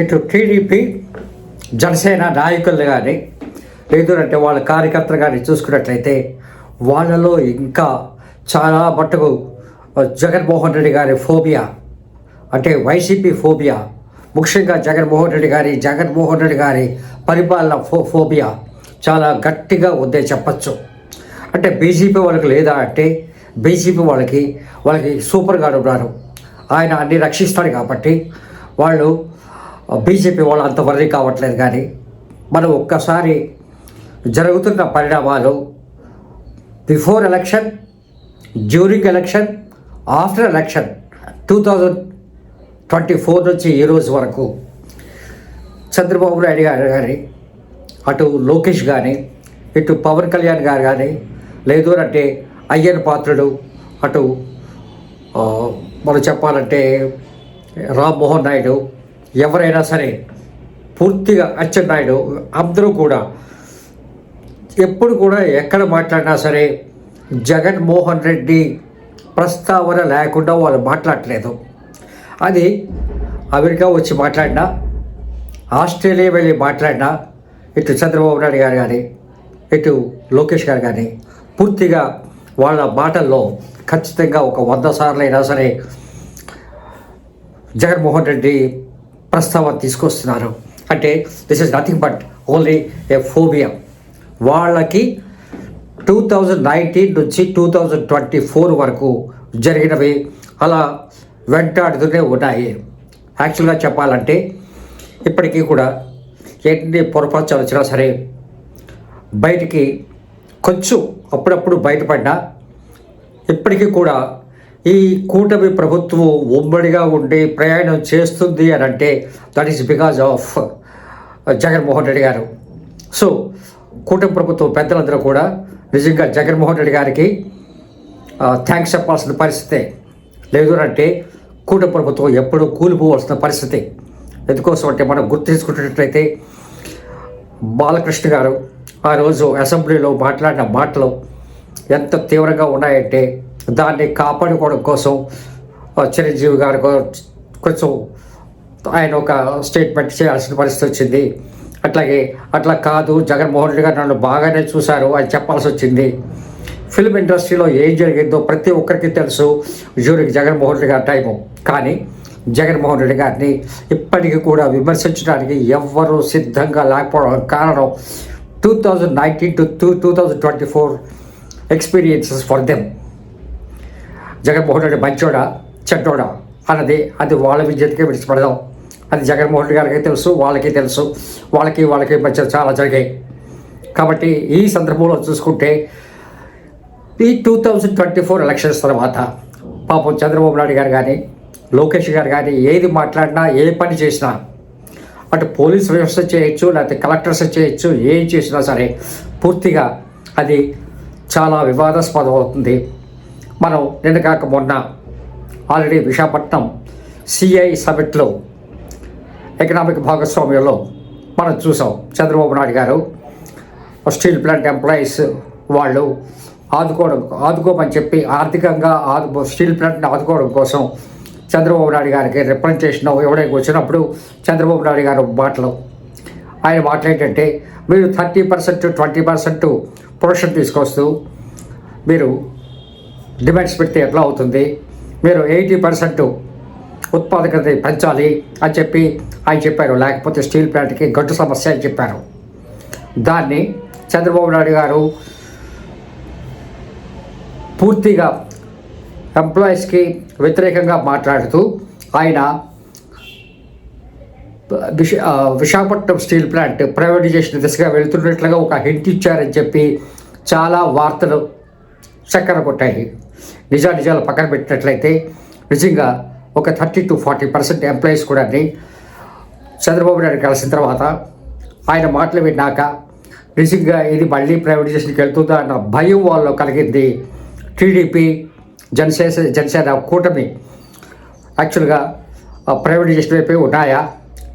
ఇటు టీడీపీ జనసేన నాయకులు కానీ లేదంటే అంటే వాళ్ళ కార్యకర్తలు కానీ చూసుకున్నట్లయితే వాళ్ళలో ఇంకా చాలా మట్టుకు జగన్మోహన్ రెడ్డి గారి ఫోబియా అంటే వైసీపీ ఫోబియా ముఖ్యంగా జగన్మోహన్ రెడ్డి గారి జగన్మోహన్ రెడ్డి గారి పరిపాలన ఫో ఫోబియా చాలా గట్టిగా ఉందే చెప్పచ్చు. అంటే బీజేపీ వాళ్ళకి లేదా అంటే బీజేపీ వాళ్ళకి వాళ్ళకి సూపర్గా ఉన్నారు. ఆయన అన్ని రక్షిస్తాడు కాబట్టి వాళ్ళు బీజేపీ వాళ్ళు అంత వర్రీ కావట్లేదు కానీ మనం ఒక్కసారి జరుగుతున్న పరిణామాలు before election during election after election two thousand twenty four నుంచి ఈ రోజు వరకు చంద్రబాబు నాయుడు గారు కానీ అటు లోకేష్ కానీ ఇటు పవన్ కళ్యాణ్ గారు కానీ లేదు అంటే అయ్యన్ పాత్రుడు అటు మనం చెప్పాలంటే రామ్మోహన్ నాయుడు ఎవరైనా సరే పూర్తిగా అచ్చెన్నాయుడు అందరూ కూడా ఎప్పుడు కూడా ఎక్కడ మాట్లాడినా సరే జగన్మోహన్ రెడ్డి ప్రస్తావన లేకుండా వాళ్ళు మాట్లాడలేదు. అది అమెరికా వచ్చి మాట్లాడినా ఆస్ట్రేలియా వెళ్ళి మాట్లాడినా ఇటు చంద్రబాబు నాయుడు గారు కానీ ఇటు లోకేష్ గారు కానీ పూర్తిగా వాళ్ళ మాటల్లో ఖచ్చితంగా ఒక వంద సార్లు అయినా సరే జగన్మోహన్ రెడ్డి ప్రస్తావన తీసుకొస్తున్నారు. అంటే this is nothing but only a phobia వాళ్ళకి టూ థౌజండ్ నైన్టీన్ నుంచి టూ థౌజండ్ ట్వంటీ ఫోర్ వరకు జరిగినవి అలా వెంటాడుతూనే ఉన్నాయి. యాక్చువల్గా చెప్పాలంటే ఇప్పటికీ కూడా ఎన్ని పొరపాచాలు వచ్చినా సరే బయటికి కొంచెం అప్పుడప్పుడు బయటపడ్డా ఇప్పటికీ కూడా ఈ కూటమి ప్రభుత్వం ఉమ్మడిగా ఉండి ప్రయాణం చేస్తుంది అని అంటే that is because of Jaganmohan Reddy garu. So కూటమి ప్రభుత్వం పెద్దలందరూ కూడా నిజంగా జగన్మోహన్ రెడ్డి గారికి uh, థ్యాంక్స్ చెప్పాల్సిన పరిస్థితి లేదు అంటే కూటమి ప్రభుత్వం ఎప్పుడూ కూలిపోవాల్సిన పరిస్థితి. ఎందుకోసం అంటే మనం గుర్తించుకున్నట్లయితే బాలకృష్ణ గారు ఆ రోజు అసెంబ్లీలో మాట్లాడిన మాటలు ఎంత తీవ్రంగా ఉన్నాయంటే దాన్ని కాపాడుకోవడం కోసం చిరంజీవి గారు కొంచెం ఆయన ఒక స్టేట్మెంట్ చేయాల్సిన పరిస్థితి వచ్చింది. అట్లాగే అట్లా కాదు జగన్మోహన్ రెడ్డి గారు నన్ను బాగానే చూశారు అని చెప్పాల్సి వచ్చింది. ఫిల్మ్ ఇండస్ట్రీలో ఏం జరిగిందో ప్రతి ఒక్కరికి తెలుసు జూరికి జగన్మోహన్ రెడ్డి గారి టైము. కానీ జగన్మోహన్ రెడ్డి గారిని ఇప్పటికీ కూడా విమర్శించడానికి ఎవ్వరూ సిద్ధంగా లేకపోవడం కారణం two thousand nineteen to two two thousand twenty four experiences for them. Jaganmohan Reddy మంచోడా? చెడ్డోడా? అన్నది అది వాళ్ళ విద్యకే విడిచిపెడదాం అది జగన్మోహన్ రెడ్డి గారికి తెలుసు వాళ్ళకి తెలుసు. వాళ్ళకి వాళ్ళకి మధ్య చాలా జరిగాయి. కాబట్టి ఈ సందర్భంలో చూసుకుంటే ఈ two thousand twenty four elections తర్వాత పాపం చంద్రబాబు నాయుడు గారు కానీ లోకేష్ గారు కానీ ఏది మాట్లాడినా ఏ పని చేసినా అటు పోలీస్ వ్యవస్థ చేయొచ్చు లేకపోతే కలెక్టర్స్ చేయొచ్చు ఏం చేసినా సరే పూర్తిగా అది చాలా వివాదాస్పదం అవుతుంది మనం నిన్న కాక మొన్న ఆల్రెడీ విశాఖపట్నం సిఐ సమిట్లో ఎకనామిక్ భాగస్వామ్యంలో మనం చూసాం. చంద్రబాబు నాయుడు గారు స్టీల్ ప్లాంట్ ఎంప్లాయీస్ వాళ్ళు ఆదుకోవడం ఆదుకోమని చెప్పి ఆర్థికంగా ఆదు స్టీల్ ప్లాంట్ని ఆదుకోవడం కోసం చంద్రబాబు నాయుడు గారికి రిప్రజెంటేషన్ ఎవరైనా వచ్చినప్పుడు చంద్రబాబు నాయుడు గారు మాటలు. ఆయన మాటలు ఏంటంటే మీరు thirty percent twenty percent production తీసుకొస్తూ మీరు డిమాండ్స్ పెడితే ఎట్లా అవుతుంది? మీరు ఎయిటీ పర్సెంట్ ఉత్పాదకత పెంచాలి అని చెప్పి ఆయన చెప్పారు. లేకపోతే స్టీల్ ప్లాంట్కి గట్టు సమస్య అని చెప్పారు. దాన్ని చంద్రబాబు నాయుడు గారు పూర్తిగా ఎంప్లాయీస్కి వ్యతిరేకంగా మాట్లాడుతూ ఆయన విశ విశాఖపట్నం స్టీల్ ప్లాంట్ ప్రైవేటైజేషన్ దిశగా వెళ్తున్నట్లుగా ఒక హింట్ ఇచ్చారని చెప్పి చాలా వార్తలు చక్కర కొట్టాయి. నిజా నిజాలు పక్కన పెట్టినట్లయితే నిజంగా ఒక thirty to forty percent employees కూడా చంద్రబాబు నాయుడు కలిసిన తర్వాత ఆయన మాటలు విన్నాక నిజంగా ఇది మళ్ళీ ప్రైవేటైజేషన్కి వెళ్తుందా అన్న భయం వాళ్ళు కలిగింది. టీడీపీ జనసేన జనసేన కూటమి యాక్చువల్గా ఆ ప్రైవేటైజేషన్ వైపే ఉన్నాయా?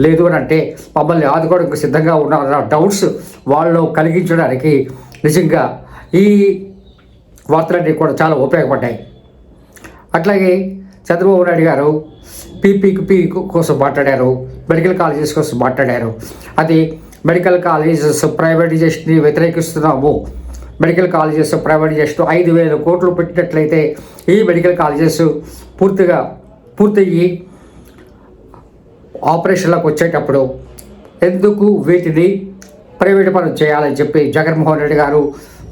లేదు అని అంటే మమ్మల్ని ఆదుకోవడానికి సిద్ధంగా ఉన్నారన్న డౌట్స్ వాళ్ళు కలిగించడానికి నిజంగా ఈ వార్తలన్నీ కూడా చాలా ఉపయోగపడ్డాయి. అట్లాగే చంద్రబాబు నాయుడు గారు పీపీపీ కోసం మాట్లాడారు మెడికల్ కాలేజెస్ కోసం మాట్లాడారు. అది మెడికల్ కాలేజెస్ ప్రైవేటైజేషన్ని వ్యతిరేకిస్తున్నాము. మెడికల్ కాలేజెస్ ప్రైవేటైజేషన్ ఐదు వేల కోట్లు పెట్టినట్లయితే ఈ మెడికల్ కాలేజెస్ పూర్తిగా పూర్తయ్యి ఆపరేషన్లకు వచ్చేటప్పుడు ఎందుకు వీటిని ప్రైవేట్ పనులు చేయాలని చెప్పి జగన్మోహన్ రెడ్డి గారు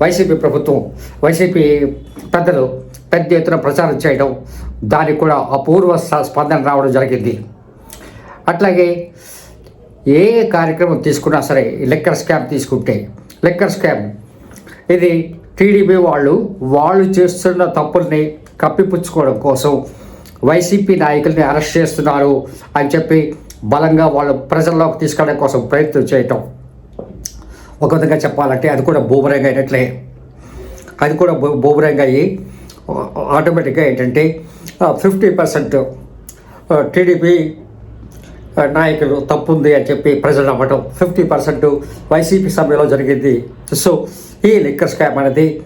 వైసీపీ ప్రభుత్వం వైసీపీ పెద్దలు పెద్ద ఎత్తున ప్రచారం చేయడం దానికి కూడా అపూర్వ స- స్పందన రావడం జరిగింది. అట్లాగే ఏ కార్యక్రమం తీసుకున్నా సరే లెక్కర్ స్కామ్ తీసుకుంటే లెక్కర్ స్కామ్. ఇది టీడీపీ వాళ్ళు వాళ్ళు చేస్తున్న తప్పుల్ని కప్పిపుచ్చుకోవడం కోసం వైసీపీ నాయకుల్ని అరెస్ట్ చేస్తున్నారు అని చెప్పి బలంగా వాళ్ళు ప్రజల్లోకి తీసుకెళ్ళడం కోసం ప్రయత్నం చేయటం. ఒక విధంగా చెప్పాలంటే అది కూడా బూమరంగా అయినట్లే. అది కూడా బూ- బూమరంగా అయ్యి ఆటోమేటిక్గా ఏంటంటే ఫిఫ్టీ పర్సెంట్ టీడీపీ నాయకులు తప్పుంది అని చెప్పి ప్రజలు నమ్మటం. ఫిఫ్టీ పర్సెంట్ వైసీపీ సభ్యులో జరిగింది. సో ఈ లిక్కర్ స్కామ్ అనేది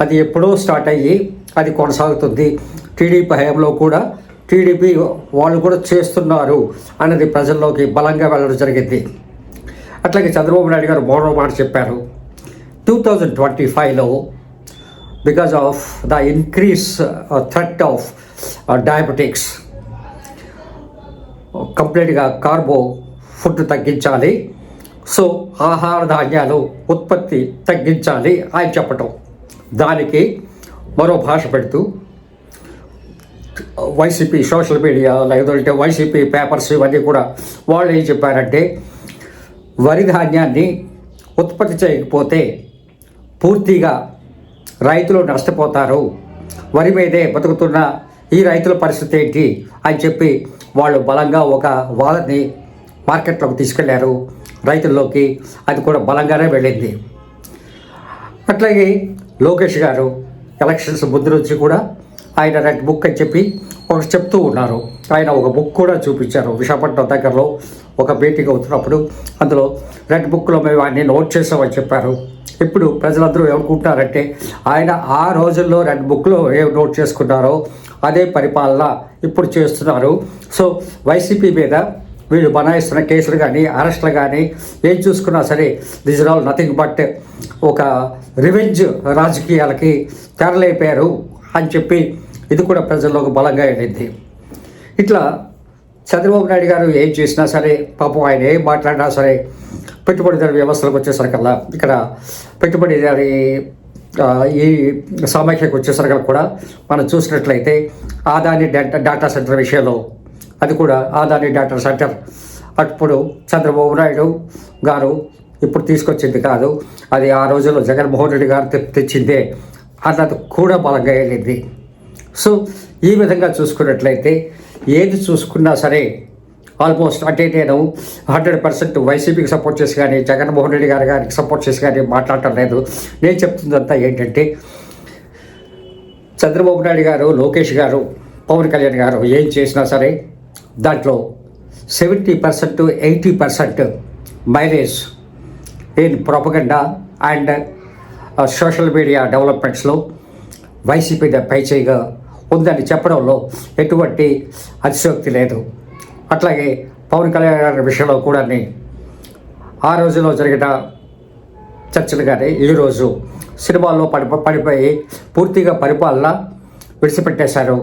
అది ఎప్పుడో స్టార్ట్ అయ్యి అది కొనసాగుతుంది. టీడీపీ హయాంలో కూడా టీడీపీ వాళ్ళు కూడా చేస్తున్నారు అన్నది ప్రజల్లోకి బలంగా వెళ్ళడం జరిగింది. అట్లాగే చంద్రబాబు నాయుడు గారు మరో మాట చెప్పారు. టూ థౌజండ్ ట్వంటీ ఫైవ్లో because of the increase threat of diabetics కంప్లీట్గా కార్బో ఫుడ్ తగ్గించాలి. సో ఆహార ధాన్యాలు ఉత్పత్తి తగ్గించాలి అని చెప్పటం. దానికి మరో భాష పెడుతూ వైసీపీ సోషల్ మీడియా లేదంటే వైసీపీ పేపర్స్ ఇవన్నీ కూడా వాళ్ళు ఏం చెప్పారంటే వరి ధాన్యాన్ని ఉత్పత్తి చేయకపోతే పూర్తిగా రైతులు నష్టపోతారు. వరి మీదే బతుకుతున్న ఈ రైతుల పరిస్థితి ఏంటి అని చెప్పి వాళ్ళు బలంగా ఒక వాళ్ళని మార్కెట్లోకి తీసుకెళ్ళారు. రైతుల్లోకి అది కూడా బలంగానే వెళ్ళింది. అట్లాగే లోకేష్ గారు ఎలక్షన్స్ ముందు నుంచి కూడా ఆయన రెడ్ బుక్ అని చెప్పి చెప్తూ ఉన్నారు. ఆయన ఒక బుక్ కూడా చూపించారు. విశాఖపట్నం దగ్గరలో ఒక మీటింగ్ అవుతున్నప్పుడు అందులో రెడ్ బుక్లో మేము ఆయన్ని నోట్ చేసామని చెప్పారు. ఇప్పుడు ప్రజలందరూ ఏమనుకుంటున్నారంటే ఆయన ఆ రోజుల్లో రెడ్ బుక్లో ఏం నోట్ చేసుకున్నారో అదే పరిపాలన ఇప్పుడు చేస్తున్నారు. సో వైసీపీ మీద వీళ్ళు బనాయిస్తున్న కేసులు కానీ అరెస్టులు కానీ ఏం చూసుకున్నా సరే దిస్ ఆల్ నథింగ్ బట్ ఒక రివెంజ్ రాజకీయాలకి తెరలేపారు అని చెప్పి ఇది కూడా ప్రజల్లోకి బలంగా వెళ్ళింది ఇట్లా చంద్రబాబు నాయుడు గారు ఏం చేసినా సరే పాపం ఆయన ఏం మాట్లాడినా సరే పెట్టుబడిదారు వ్యవస్థలకు వచ్చేసరికల్లా ఇక్కడ పెట్టుబడిదారి ఈ సమాఖ్యకు వచ్చేసరికి కూడా మనం చూసినట్లయితే ఆదాని డేటా డేటా సెంటర్ విషయంలో అది కూడా ఆదాని డేటా సెంటర్ అప్పుడు చంద్రబాబు నాయుడు గారు ఇప్పుడు తీసుకొచ్చింది కాదు అది ఆ రోజుల్లో జగన్మోహన్ రెడ్డి గారు తెచ్చిందే అన్నది కూడా బలంగా వెళ్ళింది సో ఈ విధంగా చూసుకున్నట్లయితే ఏది చూసుకున్నా సరే ఆల్మోస్ట్ అంటే నేను హండ్రెడ్ పర్సెంట్ వైసీపీకి సపోర్ట్ చేసి కానీ జగన్మోహన్ రెడ్డి గారు గారికి సపోర్ట్ చేసి కానీ మాట్లాడటం లేదు. నేను చెప్తుందంతా ఏంటంటే చంద్రబాబు నాయుడు గారు లోకేష్ గారు పవన్ కళ్యాణ్ గారు ఏం చేసినా సరే దాంట్లో seventy percent eighty percent mileage in propaganda and social media డెవలప్మెంట్స్లో YCP పైచేయిగా ఉందని చెప్పడంలో ఎటువంటి అతిశోక్తి లేదు. అట్లాగే పవన్ కళ్యాణ్ గారి విషయంలో కూడా ఆ రోజులో జరిగిన చర్చలు కానీ ఈరోజు సినిమాల్లో పడి పడిపోయి పూర్తిగా పరిపాలన విడిచిపెట్టేశారు.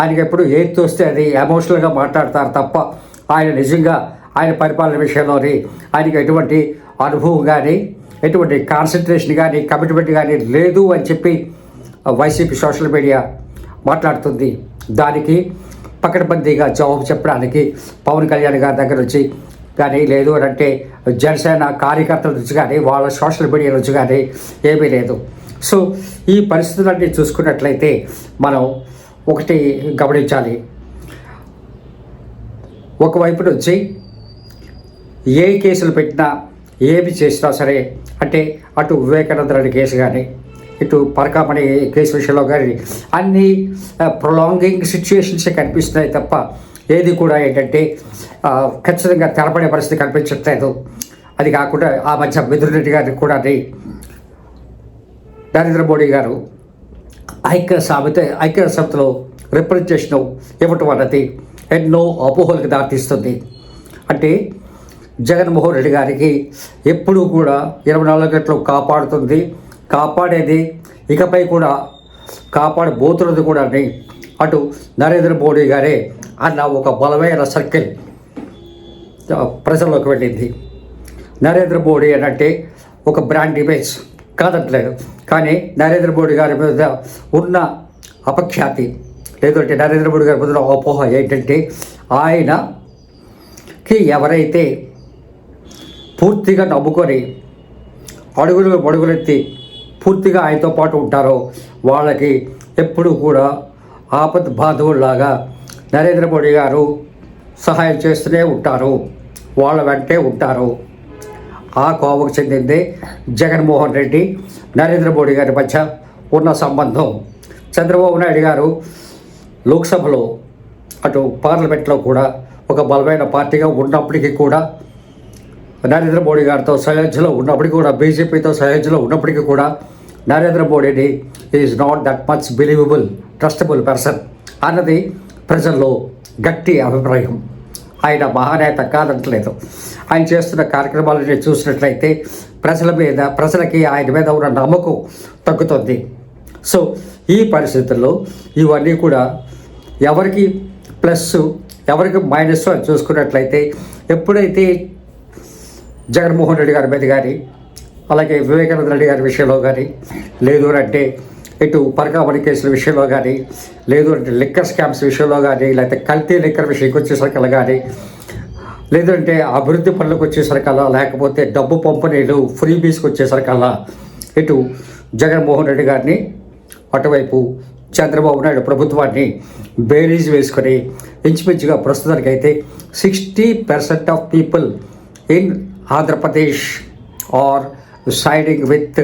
ఆయనకి ఎప్పుడు ఏది తోస్తే అది ఎమోషనల్గా మాట్లాడతారు తప్ప ఆయన నిజంగా ఆయన పరిపాలన విషయంలోని ఆయనకి ఎటువంటి అనుభవం కానీ ఎటువంటి కాన్సన్ట్రేషన్ కానీ కమిట్మెంట్ కానీ లేదు అని చెప్పి వైసీపీ సోషల్ మీడియా మాట్లాడుతుంది. దానికి పకడ్బందీగా జవాబు చెప్పడానికి పవన్ కళ్యాణ్ గారి దగ్గర నుంచి కానీ లేదు అని అంటే జనసేన కార్యకర్తల నుంచి కానీ వాళ్ళ సోషల్ మీడియా నుంచి కానీ ఏమీ లేదు. సో ఈ పరిస్థితులన్నీ చూసుకున్నట్లయితే మనం ఒకటి గమనించాలి. ఒకవైపు నుంచి ఏ కేసులు పెట్టినా ఏమి చేసినా సరే అంటే అటు వివేకానంద రెడ్డి కేసు కానీ ఇటు పరకామణి కేసు విషయంలో కానీ అన్ని ప్రొలాంగింగ్ సిచ్యువేషన్సే కనిపిస్తున్నాయి తప్ప ఏది కూడా ఏంటంటే ఖచ్చితంగా తెరపడే పరిస్థితి కనిపించట్లేదు. అది కాకుండా ఆ మధ్య మిథున్ రెడ్డి గారికి కూడా నరేంద్ర మోడీ గారు ఐక్య సామెత ఐక్య సమితిలో రిప్రజెంటేషన్ ఇవ్వటం అన్నది ఎన్నో అపోహలకు దారితీస్తుంది. అంటే జగన్మోహన్ రెడ్డి గారికి ఎప్పుడూ కూడా ఇరవై నాలుగు గంటలు కాపాడుతుంది. కాపాడేది. ఇకపై కూడా కాపాడబోతున్నది కూడా అటు నరేంద్ర మోడీ గారే అన్న ఒక బలమైన సర్కిల్ ప్రజల్లోకి వెళ్ళింది. నరేంద్ర మోడీ అని అంటే ఒక బ్రాండ్ ఇమేజ్ కాదట్లేదు. కానీ నరేంద్ర మోడీ గారి మీద ఉన్న అపఖ్యాతి లేదంటే నరేంద్ర మోడీ గారి మీద అపోహ ఏంటంటే ఆయనకి ఎవరైతే పూర్తిగా నమ్ముకొని అడుగులు అడుగులెత్తి పూర్తిగా ఆయనతో పాటు ఉంటారో వాళ్ళకి ఎప్పుడూ కూడా ఆపద్ బాధవుల్లాగా నరేంద్ర మోడీ గారు సహాయం చేస్తూనే ఉంటారు. వాళ్ళ వెంటే ఉంటారు. ఆ కోవకు చెందిందే జగన్మోహన్ రెడ్డి నరేంద్ర మోడీ గారి మధ్య ఉన్న సంబంధం. చంద్రబాబు నాయుడు గారు లోక్సభలో అటు పార్లమెంట్లో కూడా ఒక బలమైన పార్టీగా ఉన్నప్పటికీ కూడా నరేంద్ర మోడీ గారితో సయోధ్యలో ఉన్నప్పటికీ కూడా బీజేపీతో సయోధ్యలో ఉన్నప్పటికీ కూడా నరేంద్ర మోడీని is not that much believable trustable person అన్నది ప్రజల్లో గట్టి అభిప్రాయం. ఆయన మహానేత కాదంటలేదు. ఆయన చేస్తున్న కార్యక్రమాలని చూసినట్లయితే ప్రజల మీద ప్రజలకి ఆయన మీద ఉన్న నమ్మకం తగ్గుతుంది. సో ఈ పరిస్థితుల్లో ఇవన్నీ కూడా ఎవరికి ప్లస్ ఎవరికి మైనస్ అని చూసుకున్నట్లయితే ఎప్పుడైతే జగన్మోహన్ రెడ్డి గారి మీద కానీ అలాగే వివేకానంద రెడ్డి గారి విషయంలో కానీ లేదు అంటే ఇటు పరకాబడి కేసుల విషయంలో కానీ లేదు అంటే లిక్కర్ స్కామ్స్ విషయంలో కానీ లేకపోతే కల్తీ లిక్కర్ విషయంకి వచ్చేసరికల్లా కానీ లేదంటే అభివృద్ధి పనులకు వచ్చేసరికల్లా లేకపోతే డబ్బు పంపిణీలు ఫ్రీ బీస్కి వచ్చేసరికల్లా ఇటు జగన్మోహన్ రెడ్డి గారిని అటువైపు చంద్రబాబు నాయుడు ప్రభుత్వాన్ని బేరీజ్ వేసుకొని ఇంచుమించుగా ప్రస్తుతానికి అయితే sixty percent of people in Andhra Pradesh are siding with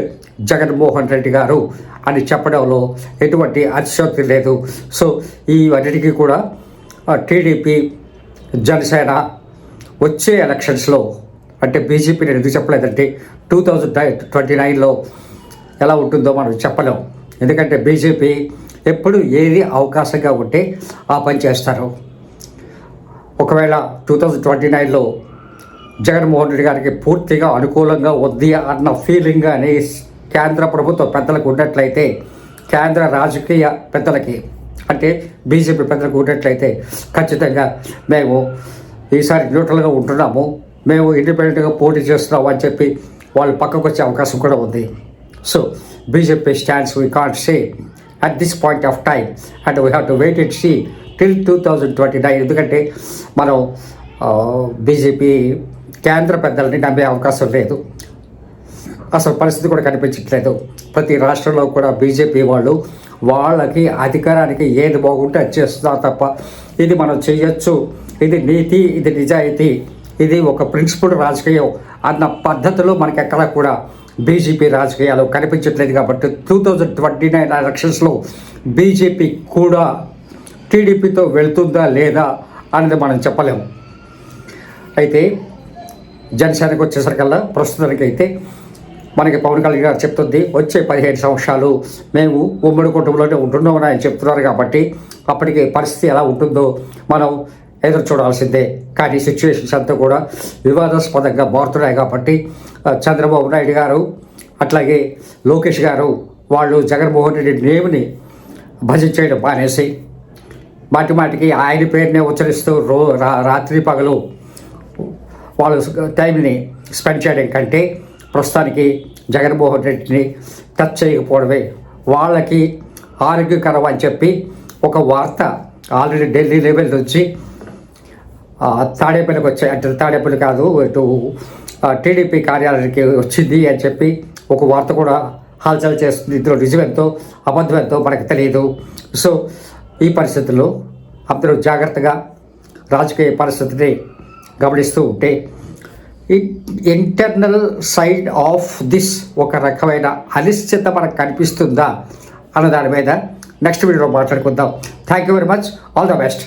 Jaganmohan Reddy garu అని చెప్పడంలో ఎటువంటి అతిశక్తి లేదు. సో ఇవన్నిటికీ కూడా టీడీపీ జనసేన వచ్చే ఎలక్షన్స్లో అంటే బీజేపీని ఎందుకు చెప్పలేదంటే టూ థౌజండ్ ట్వంటీ నైన్లో ఎలా ఉంటుందో మనం చెప్పలేం. ఎందుకంటే బీజేపీ ఎప్పుడు ఏది అవకాశంగా ఉంటే ఆ పని చేస్తారు. ఒకవేళ టూ థౌజండ్ ట్వంటీ నైన్లో జగన్మోహన్ రెడ్డి గారికి పూర్తిగా అనుకూలంగా ఉంది అన్న ఫీలింగ్ అని కేంద్ర ప్రభుత్వ పెద్దలకు ఉన్నట్లయితే కేంద్ర రాజకీయ పెద్దలకి అంటే బీజేపీ పెద్దలకు ఉన్నట్లయితే ఖచ్చితంగా మేము ఈసారి న్యూట్రల్గా ఉంటున్నాము. మేము ఇండిపెండెంట్గా పోటీ చేస్తున్నాము అని చెప్పి వాళ్ళు పక్కకు వచ్చే అవకాశం కూడా ఉంది. So BJP stands we can't say at this point of time and we have to wait it see till two thousand twenty nine ఎందుకంటే మనం బీజేపీ కేంద్ర పెద్దల్ని నమ్మే అవకాశం లేదు. అసలు పరిస్థితి కూడా కనిపించట్లేదు. ప్రతి రాష్ట్రంలో కూడా బీజేపీ వాళ్ళు వాళ్ళకి అధికారానికి ఏది బాగుంటే అది చేస్తున్నారు తప్ప ఇది మనం చేయొచ్చు. ఇది నీతి ఇది నిజాయితీ ఇది ఒక ప్రిన్సిపల్ రాజకీయం అన్న పద్ధతిలో మనకి ఎక్కడ కూడా బీజేపీ రాజకీయాలు కనిపించట్లేదు కాబట్టి టూ థౌజండ్ ట్వంటీ నైన్ ఎలక్షన్స్లో బీజేపీ కూడా టీడీపీతో వెళ్తుందా లేదా అనేది మనం చెప్పలేము అయితే జనసేనకు వచ్చేసరికల్లా ప్రస్తుతానికి అయితే మనకి పవన్ కళ్యాణ్ గారు చెప్తుంది వచ్చే పదిహేను సంవత్సరాలు మేము ఉమ్మడి కుటుంబంలోనే ఉంటున్నామని ఆయన చెప్తున్నారు కాబట్టి అప్పటికి పరిస్థితి ఎలా ఉంటుందో మనం ఎదురు చూడాల్సిందే. కానీ సిచ్యువేషన్స్ అంతా కూడా వివాదాస్పదంగా మారుతున్నాయి కాబట్టి చంద్రబాబు నాయుడు గారు అట్లాగే లోకేష్ గారు వాళ్ళు జగన్మోహన్ రెడ్డి నేమ్ని భజించేయడం మానేసి మాటి మాటికి ఆయన పేరునే ఉచ్చరిస్తూ రో రాత్రి పగలు వాళ్ళ టైంని స్పెండ్ చేయడం కంటే ప్రస్తుతానికి జగన్మోహన్ రెడ్డిని టచ్ చేయకపోవడమే. వాళ్ళకి ఆరోగ్యకరం అని చెప్పి ఒక వార్త ఆల్రెడీ ఢిల్లీ లెవెల్ నుంచి తాడేపల్లికి వచ్చాయి అంటే తాడేపల్లి కాదు ఇటు టీడీపీ కార్యాలయానికి వచ్చింది అని చెప్పి ఒక వార్త కూడా హల్చల్ చేస్తుంది. ఇందులో నిజమెంతో అబద్ధమెంతో మనకు తెలియదు. సో ఈ పరిస్థితుల్లో అందరూ జాగ్రత్తగా రాజకీయ పరిస్థితిని గమనిస్తూ ఉంటే ఇంటర్నల్ సైడ్ ఆఫ్ దిస్ ఒక రకమైన అనిశ్చిత మనకు కనిపిస్తుందా అన్న దాని మీద నెక్స్ట్ వీడియోలో మాట్లాడుకుందాం. Thank you very much all the best